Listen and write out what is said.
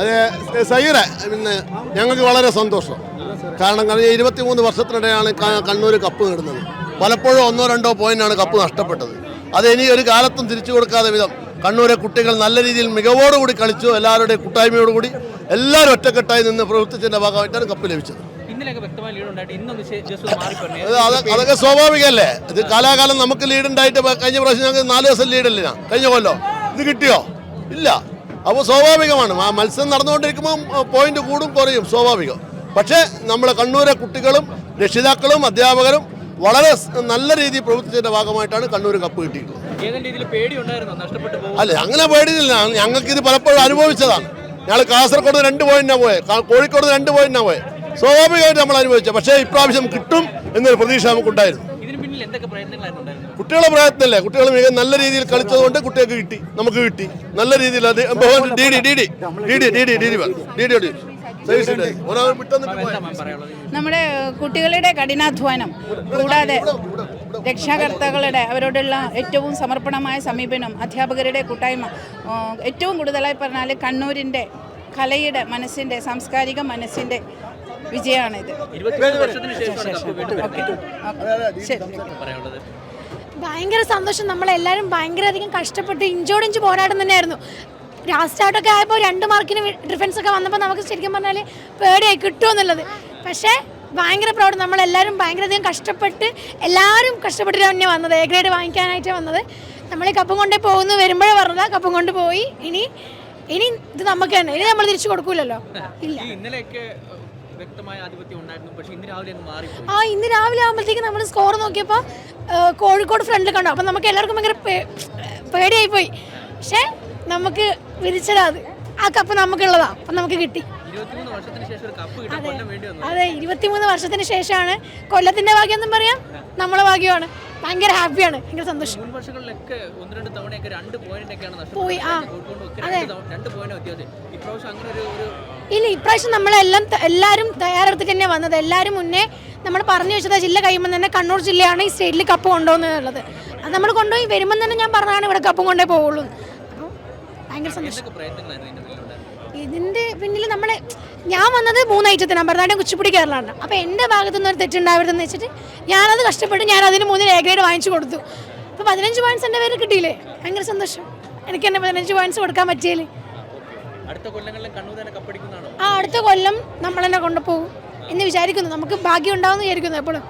അത് സൈറെ പിന്നെ ഞങ്ങൾക്ക് വളരെ സന്തോഷം. കാരണം കഴിഞ്ഞ ഇരുപത്തിമൂന്ന് വർഷത്തിനിടെയാണ് കണ്ണൂർ കപ്പ് നേടുന്നത്. പലപ്പോഴും ഒന്നോ രണ്ടോ പോയിന്റാണ് കപ്പ് നഷ്ടപ്പെട്ടത്. അത് ഇനി ഒരു കാലത്തും തിരിച്ചു കൊടുക്കാതെ വിധം കണ്ണൂരെ കുട്ടികൾ നല്ല രീതിയിൽ മികവോടുകൂടി കളിച്ചു. എല്ലാവരുടെയും കൂട്ടായ്മയോടുകൂടി എല്ലാവരും ഒറ്റക്കെട്ടായി നിന്ന് പ്രവർത്തിച്ചതിന്റെ ഭാഗമായിട്ടാണ് കപ്പ് ലഭിച്ചത്. അതൊക്കെ സ്വാഭാവികമല്ലേ? ഇത് കാലാകാലം നമുക്ക് ലീഡ് ഉണ്ടായിട്ട് കഴിഞ്ഞ പ്രാവശ്യം ഞങ്ങൾക്ക് നാല് ദിവസം ലീഡല്ലേ കഴിഞ്ഞ കൊല്ലോ. ഇത് കിട്ടിയോ? ഇല്ല. അപ്പോൾ സ്വാഭാവികമാണ്. ആ മത്സരം നടന്നുകൊണ്ടിരിക്കുമ്പോൾ പോയിന്റ് കൂടും കുറയും സ്വാഭാവികം. പക്ഷേ നമ്മളെ കണ്ണൂരെ കുട്ടികളും രക്ഷിതാക്കളും അധ്യാപകരും വളരെ നല്ല രീതിയിൽ പ്രവർത്തിച്ചതിന്റെ ഭാഗമായിട്ടാണ് കണ്ണൂർ കപ്പ് കിട്ടിയിട്ടുള്ളത്. അല്ല അങ്ങനെ പേടിയില്ല. ഞങ്ങൾക്ക് ഇത് പലപ്പോഴും അനുഭവിച്ചതാണ്. ഞങ്ങൾ കാസർഗോഡ് രണ്ട് പോയിന്റാണ് പോയത് കാ- കോഴിക്കോട് രണ്ട് പോയിന്റാണ് പോയത് സ്വാഭാവികമായിട്ട് നമ്മൾ അനുഭവിച്ചത്. പക്ഷേ ഇപ്രാവശ്യം കിട്ടും എന്നൊരു പ്രതീക്ഷ നമുക്കുണ്ടായിരുന്നു. കുട്ടികളെ പ്രയത്നമല്ലേ? കുട്ടികൾ മിക നല്ല രീതിയിൽ കളിച്ചതുകൊണ്ട് കുട്ടികൾക്ക് കിട്ടി. നമുക്ക് കിട്ടി. നല്ല രീതിയിൽ അത് D D D D D D D D D D നമ്മുടെ കുട്ടികളുടെ കഠിനാധ്വാനം കൂടാതെ രക്ഷാകർത്താക്കളുടെ അവരോടുള്ള ഏറ്റവും സമർപ്പണമായ സമീപനം അധ്യാപകരുടെ കൂട്ടായ്മ ഏറ്റവും കൂടുതലായി പറഞ്ഞാൽ കണ്ണൂരിന്റെ കലയുടെ മനസ്സിന്റെ സാംസ്കാരിക മനസ്സിന്റെ വിജയമാണിത്. ഭയങ്കര സന്തോഷം. നമ്മളെല്ലാവരും ഭയങ്കര അധികം കഷ്ടപ്പെട്ട് ഇഞ്ചോടിഞ്ച് പോരാട്ടം തന്നെയായിരുന്നു. ലാസ്റ്റ് ഔട്ടൊക്കെ ആയപ്പോൾ രണ്ട് മാർക്കിന് ഡിഫൻസ് ഒക്കെ വന്നപ്പോൾ നമുക്ക് ശരിക്കും പറഞ്ഞാൽ പേടിയായി കിട്ടുമെന്നുള്ളത് പക്ഷേ ഭയങ്കര പ്രൗഡ് നമ്മളെല്ലാവരും ഭയങ്കര അധികം കഷ്ടപ്പെട്ട് എല്ലാവരും കഷ്ടപ്പെട്ടിട്ട് തന്നെ വന്നത്. എ ഗ്രേഡ് വാങ്ങിക്കാനായിട്ട് വന്നത്. നമ്മൾ ഈ കപ്പും കൊണ്ടേ പോകുന്നു വരുമ്പോഴേ പറഞ്ഞതാ. കപ്പും കൊണ്ട് പോയി. ഇനി ഇനി ഇത് നമുക്ക് തന്നെ. ഇനി നമ്മൾ തിരിച്ചു കൊടുക്കൂലല്ലോ. ഇല്ല. ഇന്നലെയൊക്കെ വ്യക്തമായ ആധിപത്യം ഉണ്ടായിരുന്നു. പക്ഷേ ഇന്ന് രാവിലെ മാറിപ്പോയി. ആ ഇന്ന് രാവിലെ ആകുമ്പോഴത്തേക്ക് നമ്മൾ സ്കോർ നോക്കിയപ്പോൾ കോഴിക്കോട് ഫ്രണ്ടിൽ കണ്ടു. അപ്പം നമുക്ക് എല്ലാവർക്കും ഭയങ്കര പേടിയായി പോയി പക്ഷേ നമുക്ക് വിരിച്ചതാ അത് ആ കപ്പ് നമുക്കുള്ളതാ. അപ്പം നമുക്ക് കിട്ടി. അതെ. ഇരുപത്തിമൂന്ന് വർഷത്തിന് ശേഷമാണ് കൊല്ലത്തിന്റെ ഭാഗ്യം എന്നും പറയാം നമ്മളെ ഭാഗ്യമാണ്. ഭയങ്കര ഹാപ്പിയാണ് ഭയങ്കര സന്തോഷം. അതെ. ഇല്ല ഇപ്രാവശ്യം നമ്മളെല്ലാം എല്ലാവരും തയ്യാറെടുത്തിട്ട് തന്നെ വന്നത്. എല്ലാവരും മുന്നേ നമ്മൾ പറഞ്ഞു വെച്ചത് ജില്ല കഴിയുമ്പോൾ തന്നെ കണ്ണൂർ ജില്ലയാണ് ഈ സ്റ്റേറ്റിൽ കപ്പ് കൊണ്ടുപോകുന്നത് അത് നമ്മൾ കൊണ്ടുപോയി വരുമ്പോൾ തന്നെ ഞാൻ പറഞ്ഞാണ് ഇവിടെ കപ്പും കൊണ്ടേ പോവുള്ളൂ. ഭയങ്കര സന്തോഷം. ഇതിന്റെ പിന്നിൽ നമ്മൾ ഞാൻ വന്നത് മൂന്ന് ഐറ്റത്തിനാണ് ഭരതനാട്യം കുച്ചിപ്പുടി കേരളമാണ് അപ്പോൾ എന്റെ ഭാഗത്തു നിന്ന് ഒരു തെറ്റുണ്ടാവരുതെന്ന് വെച്ചിട്ട് ഞാനത് കഷ്ടപ്പെട്ട് ഞാൻ അതിന് മൂന്ന് എ ഗ്രേഡ് വാങ്ങിച്ചു കൊടുത്തു. അപ്പോൾ പതിനഞ്ച് പോയിന്റ്സ് എന്റെ പേര് കിട്ടിയില്ലേ? ഭയങ്കര സന്തോഷം. എനിക്ക് തന്നെ പതിനഞ്ച് പോയിന്റ്സ് കൊടുക്കാൻ പറ്റിയില്ലേ? ആ അടുത്ത കൊല്ലം നമ്മൾ തന്നെ കൊണ്ടുപോകും എന്ന് വിചാരിക്കുന്നു. നമുക്ക് ഭാഗ്യം ഉണ്ടാവുമെന്ന് വിചാരിക്കുന്നു എപ്പോഴും.